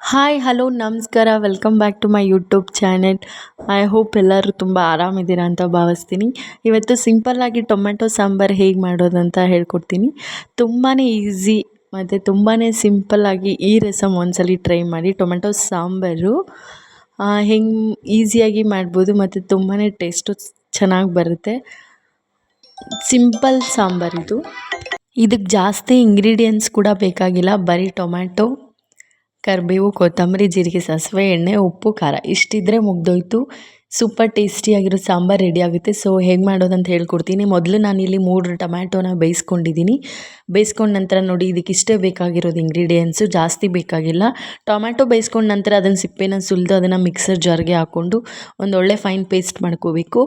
Hi hello ನಮಸ್ಕಾರ. Welcome back to my YouTube channel I hope ಎಲ್ಲರೂ ತುಂಬ ಆರಾಮಿದ್ದೀರಾ ಅಂತ ಭಾವಿಸ್ತೀನಿ. ಇವತ್ತು ಸಿಂಪಲ್ಲಾಗಿ ಟೊಮೆಟೊ ಸಾಂಬಾರು ಹೇಗೆ ಮಾಡೋದಂತ ಹೇಳ್ಕೊಡ್ತೀನಿ. ತುಂಬಾ ಈಸಿ ಮತ್ತು ತುಂಬಾ ಸಿಂಪಲ್ಲಾಗಿ ಈ ರಸಮ್ ಒಂದ್ಸಲಿ ಟ್ರೈ ಮಾಡಿ ಟೊಮೆಟೊ ಸಾಂಬಾರು. ಹೆಂಗೆ ಈಸಿಯಾಗಿ ಮಾಡ್ಬೋದು ಮತ್ತು ತುಂಬಾ ಟೇಸ್ಟು ಚೆನ್ನಾಗಿ ಬರುತ್ತೆ. ಸಿಂಪಲ್ ಸಾಂಬಾರಿದು ಇದಕ್ಕೆ ಜಾಸ್ತಿ ಇಂಗ್ರೀಡಿಯೆಂಟ್ಸ್ ಕೂಡ ಬೇಕಾಗಿಲ್ಲ. ಬರೀ ಟೊಮ್ಯಾಟೊ ಕರಿಬೇವು ಕೊತ್ತಂಬರಿ, ಜೀರಿಗೆ, ಸಾಸಿವೆ, ಎಣ್ಣೆ, ಉಪ್ಪು, ಖಾರ ಇಷ್ಟಿದ್ರೆ ಮುಗ್ದೋಯ್ತು. ಸೂಪರ್ ಟೇಸ್ಟಿಯಾಗಿರೋ ಸಾಂಬಾರು ರೆಡಿ ಆಗುತ್ತೆ. ಸೊ ಹೇಗೆ ಮಾಡೋದಂತ ಹೇಳ್ಕೊಡ್ತೀನಿ. ಮೊದಲು ನಾನಿಲ್ಲಿ ಮೂರು ಟೊಮ್ಯಾಟೋನ ಬೇಯಿಸ್ಕೊಂಡಿದ್ದೀನಿ ಬೇಯಿಸ್ಕೊಂಡ ನಂತರ ನೋಡಿ ಇದಕ್ಕೆ ಇಷ್ಟೇ ಬೇಕಾಗಿರೋದು ಇಂಗ್ರೀಡಿಯೆಂಟ್ಸು ಜಾಸ್ತಿ ಬೇಕಾಗಿಲ್ಲ. ಟೊಮ್ಯಾಟೊ ಬೇಯಿಸ್ಕೊಂಡ ನಂತರ ಅದನ್ನು ಸಿಪ್ಪೆನ ಸುಲಿದು ಅದನ್ನು ಮಿಕ್ಸರ್ ಜಾರ್ಗೆ ಹಾಕ್ಕೊಂಡು ಒಂದು ಒಳ್ಳೆ ಫೈನ್ ಪೇಸ್ಟ್ ಮಾಡ್ಕೋಬೇಕು.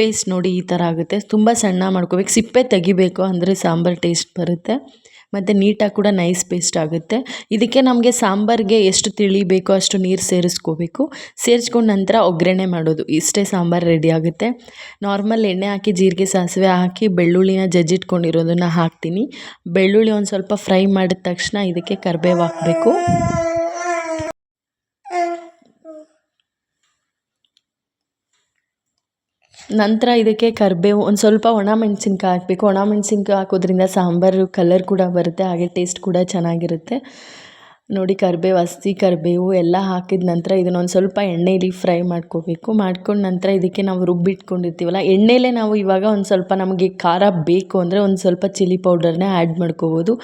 ಪೇಸ್ಟ್ ನೋಡಿ ಈ ಥರ ಆಗುತ್ತೆ. ತುಂಬ ಸಣ್ಣ ಮಾಡ್ಕೋಬೇಕು. ಸಿಪ್ಪೆ ತೆಗಿಬೇಕು ಅಂದರೆ ಸಾಂಬಾರು ಟೇಸ್ಟ್ ಬರುತ್ತೆ. ಮತ್ತು ನೀಟಾಗಿ ಕೂಡ ನೈಸ್ ಪೇಸ್ಟ್ ಆಗುತ್ತೆ. ಇದಕ್ಕೆ ನಮಗೆ ಸಾಂಬಾರಿಗೆ ಎಷ್ಟು ತಿಳಿ ಬೇಕೋ ಅಷ್ಟು ನೀರು ಸೇರಿಸ್ಕೋಬೇಕು. ಸೇರಿಸ್ಕೊಂಡ ನಂತರ ಒಗ್ಗರಣೆ ಮಾಡೋದು. ಇಷ್ಟೇ ಸಾಂಬಾರು ರೆಡಿ ಆಗುತ್ತೆ. ನಾರ್ಮಲ್ ಎಣ್ಣೆ ಹಾಕಿ ಜೀರಿಗೆ ಸಾಸಿವೆ ಹಾಕಿ ಬೆಳ್ಳುಳ್ಳಿನ ಜಜ್ಜಿಟ್ಕೊಂಡಿರೋದನ್ನು ಹಾಕ್ತೀನಿ. ಬೆಳ್ಳುಳ್ಳಿ ಒಂದು ಸ್ವಲ್ಪ ಫ್ರೈ ಮಾಡಿದ ತಕ್ಷಣ ಇದಕ್ಕೆ ಕರಿಬೇವು ಹಾಕಬೇಕು. ನಂತರ ಇದಕ್ಕೆ ಕರಿಬೇವು ಒಂದು ಸ್ವಲ್ಪ ಒಣ ಮೆಣಸಿನ್ಕಾಯಿ ಹಾಕಬೇಕು. ಒಣ ಮೆಣಸಿನ್ಕಾಯಿ ಹಾಕೋದ್ರಿಂದ ಸಾಂಬಾರು ಕಲರ್ ಕೂಡ ಬರುತ್ತೆ, ಹಾಗೆ ಟೇಸ್ಟ್ ಕೂಡ ಚೆನ್ನಾಗಿರುತ್ತೆ. ನೋಡಿ ಕರಿಬೇವು ಹಸಿ ಕರಿಬೇವು ಎಲ್ಲ ಹಾಕಿದ ನಂತರ ಇದನ್ನೊಂದು ಸ್ವಲ್ಪ ಎಣ್ಣೆಯಲ್ಲಿ ಫ್ರೈ ಮಾಡ್ಕೋಬೇಕು. ಮಾಡ್ಕೊಂಡು ನಂತರ ಇದಕ್ಕೆ ನಾವು ರುಬ್ಬಿಟ್ಕೊಂಡಿರ್ತೀವಲ್ಲ, ಎಣ್ಣೆಲೇ ನಾವು ಇವಾಗ ಒಂದು ಸ್ವಲ್ಪ ನಮಗೆ ಖಾರ ಬೇಕು ಅಂದರೆ ಒಂದು ಸ್ವಲ್ಪ ಚಿಲ್ಲಿ ಪೌಡರ್ನೇ ಆ್ಯಡ್ ಮಾಡ್ಕೋಬೋದು.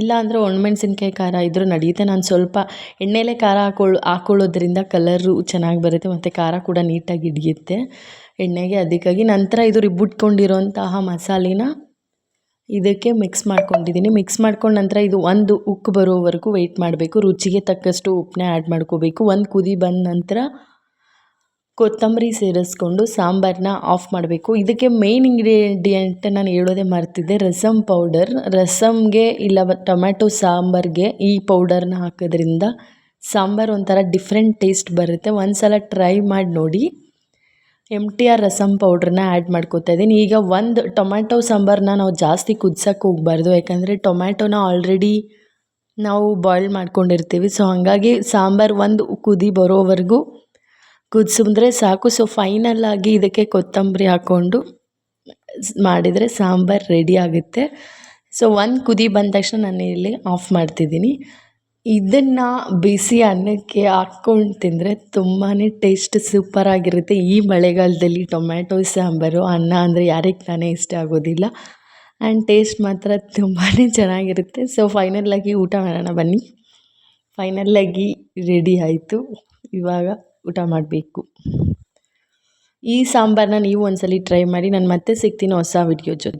ಇಲ್ಲ ಅಂದರೆ ಒಣಮೆಣ್ಸಿನ್ಕಾಯಿ ಖಾರ ಇದ್ದರೂ ನಡೆಯುತ್ತೆ. ನಾನು ಸ್ವಲ್ಪ ಎಣ್ಣೆಲೇ ಖಾರ ಹಾಕೊಳ್ಳೋ ಹಾಕೊಳ್ಳೋದ್ರಿಂದ ಕಲರು ಚೆನ್ನಾಗಿ ಬರುತ್ತೆ, ಮತ್ತು ಖಾರ ಕೂಡ ನೀಟಾಗಿ ಹಿಡಿಯುತ್ತೆ. ಎಣ್ಣೆಗೆ ಅದಕ್ಕಾಗಿ ನಂತರ ಇದು ರುಬ್ಬಿಟ್ಕೊಂಡಿರೋಂತಹ ಮಸಾಲೆನ ಇದಕ್ಕೆ ಮಿಕ್ಸ್ ಮಾಡ್ಕೊಂಡಿದ್ದೀನಿ. ಮಿಕ್ಸ್ ಮಾಡ್ಕೊಂಡ ನಂತರ ಇದು ಒಂದು ಉಕ್ಕು ಬರೋವರೆಗೂ ವೆಯ್ಟ್ ಮಾಡಬೇಕು. ರುಚಿಗೆ ತಕ್ಕಷ್ಟು ಉಪ್ಪನ್ನ ಆ್ಯಡ್ ಮಾಡ್ಕೋಬೇಕು. ಒಂದು ಕುದಿ ಬಂದ ನಂತರ ಕೊತ್ತಂಬರಿ ಸೇರಿಸ್ಕೊಂಡು ಸಾಂಬಾರನ್ನ ಆಫ್ ಮಾಡಬೇಕು. ಇದಕ್ಕೆ ಮೇಯ್ನ್ ಇಂಗ್ರೀಡಿಯೆಂಟ್ ನಾನು ಹೇಳೋದೇ ಮರ್ತಿದ್ದೆ. ರಸಮ್ ಪೌಡರ್ ರಸಮ್ಗೆ ಇಲ್ಲ ಟೊಮ್ಯಾಟೊ ಸಾಂಬಾರಿಗೆ ಈ ಪೌಡರ್ನ ಹಾಕೋದ್ರಿಂದ ಸಾಂಬಾರು ಒಂಥರ ಡಿಫ್ರೆಂಟ್ ಟೇಸ್ಟ್ ಬರುತ್ತೆ. ಒಂದು ಸಲ ಟ್ರೈ ಮಾಡಿ ನೋಡಿ. ಎಂ ಟಿ ಆರ್ ರಸಮ್ ಪೌಡ್ರನ್ನ ಆ್ಯಡ್ ಮಾಡ್ಕೋತಾ ಇದ್ದೀನಿ ಈಗ ಒಂದು ಟೊಮ್ಯಾಟೊ ಸಾಂಬಾರನ್ನ ನಾವು ಜಾಸ್ತಿ ಕುದ್ಸಕ್ಕೆ ಹೋಗ್ಬಾರ್ದು. ಯಾಕಂದರೆ ಟೊಮ್ಯಾಟೊನ ಆಲ್ರೆಡಿ ನಾವು ಬಾಯ್ಲ್ ಮಾಡ್ಕೊಂಡಿರ್ತೀವಿ. ಸೊ ಹಾಗಾಗಿ ಸಾಂಬಾರು ಒಂದು ಕುದಿ ಬರೋವರೆಗೂ ಕುದಿಸಿದ್ರೆ ಸಾಕು. ಸೊ ಫೈನಲ್ಲಾಗಿ ಇದಕ್ಕೆ ಕೊತ್ತಂಬರಿ ಹಾಕ್ಕೊಂಡು ಮಾಡಿದರೆ ಸಾಂಬಾರು ರೆಡಿ ಆಗುತ್ತೆ. ಸೊ ಒಂದು ಕುದಿ ಬಂದ ತಕ್ಷಣ ನಾನು ಇಲ್ಲಿ ಆಫ್ ಮಾಡ್ತಿದ್ದೀನಿ ಇದನ್ನು ಬಿಸಿ ಅನ್ನಕ್ಕೆ ಹಾಕ್ಕೊಂಡು ತಿಂದರೆ ತುಂಬಾ ಟೇಸ್ಟ್ ಸೂಪರಾಗಿರುತ್ತೆ ಈ ಮಳೆಗಾಲದಲ್ಲಿ ಟೊಮ್ಯಾಟೊ, ಸಾಂಬಾರು, ಅನ್ನ ಅಂದರೆ ಯಾರಿಗೆ ತಾನೇ ಇಷ್ಟ ಆಗೋದಿಲ್ಲ. ಆ್ಯಂಡ್ ಟೇಸ್ಟ್ ಮಾತ್ರ ತುಂಬಾ ಚೆನ್ನಾಗಿರುತ್ತೆ. ಸೊ ಫೈನಲ್ಲಾಗಿ ಊಟ ಮಾಡೋಣ ಬನ್ನಿ. ಫೈನಲ್ಲಾಗಿ ರೆಡಿ ಆಯಿತು. ಇವಾಗ ಊಟ ಮಾಡಬೇಕು. ಈ ಸಾಂಬಾರನ್ನ ನೀವು ಒಂದ್ಸಲಿ ಟ್ರೈ ಮಾಡಿ, ನಾನು ಮತ್ತೆ ಸಿಗ್ತೀನಿ ಹೊಸ ವಿಡಿಯೋ ಜೊತೆ.